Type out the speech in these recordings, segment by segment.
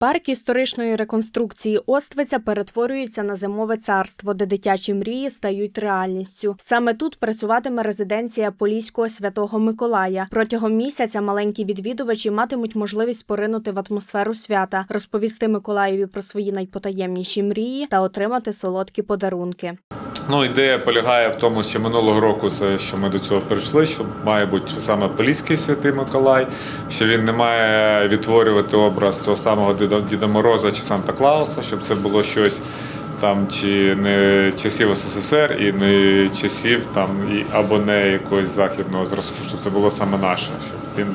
Парк історичної реконструкції Оствиця перетворюється на зимове царство, де дитячі мрії стають реальністю. Саме тут працюватиме резиденція Поліського святого Миколая. Протягом місяця маленькі відвідувачі матимуть можливість поринути в атмосферу свята, розповісти Миколаєві про свої найпотаємніші мрії та отримати солодкі подарунки. Ну, ідея полягає в тому, що минулого року це що ми до цього прийшли, що має бути саме Поліський святий Миколай, що він не має відтворювати образ того самого Діда, Мороза чи Санта Клауса, щоб це було щось там чи не часів СССР і не часів там і або не якогось західного зразку, щоб це було саме наше, щоб він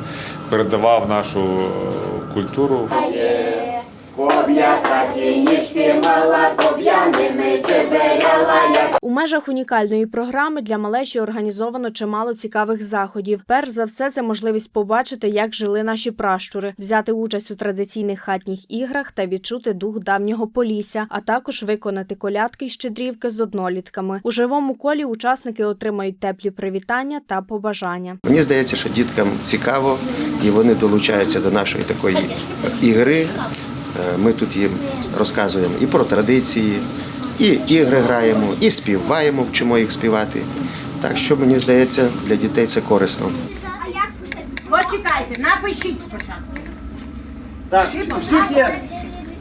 передавав нашу У межах унікальної програми для малечі організовано чимало цікавих заходів. Перш за все, це можливість побачити, як жили наші пращури, взяти участь у традиційних хатніх іграх та відчути дух давнього полісся, а також виконати колядки й щедрівки з однолітками. У живому колі учасники отримають теплі привітання та побажання. Мені здається, що діткам цікаво і вони долучаються до нашої такої ігри. Е, Ми тут їм розказуємо і про традиції, і ігри граємо, і співаємо, вчимо їх співати. Так що мені здається, для дітей це корисно. Почекайте, напишіть спочатку. Так, всіх є.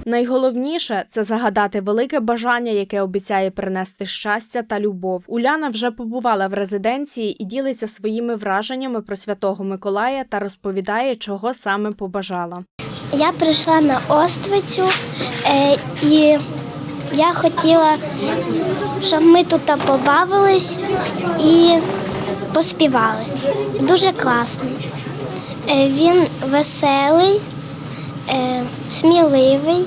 Найголовніше це загадати велике бажання, яке обіцяє принести щастя та любов. Уляна вже побувала в резиденції і ділиться своїми враженнями про святого Миколая та розповідає, чого саме побажала. Я прийшла на Оствицю е, і я хотіла, щоб ми тут побавились і поспівали. Дуже класний. Е, він веселий, е, сміливий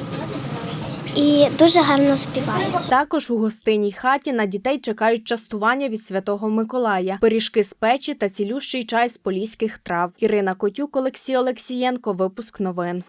і дуже гарно співає. Також у гостинній хаті на дітей чекають частування від святого Миколая, пиріжки з печі та цілющий чай з поліських трав. Ірина Котюк, Олексій Олексієнко. Випуск новин.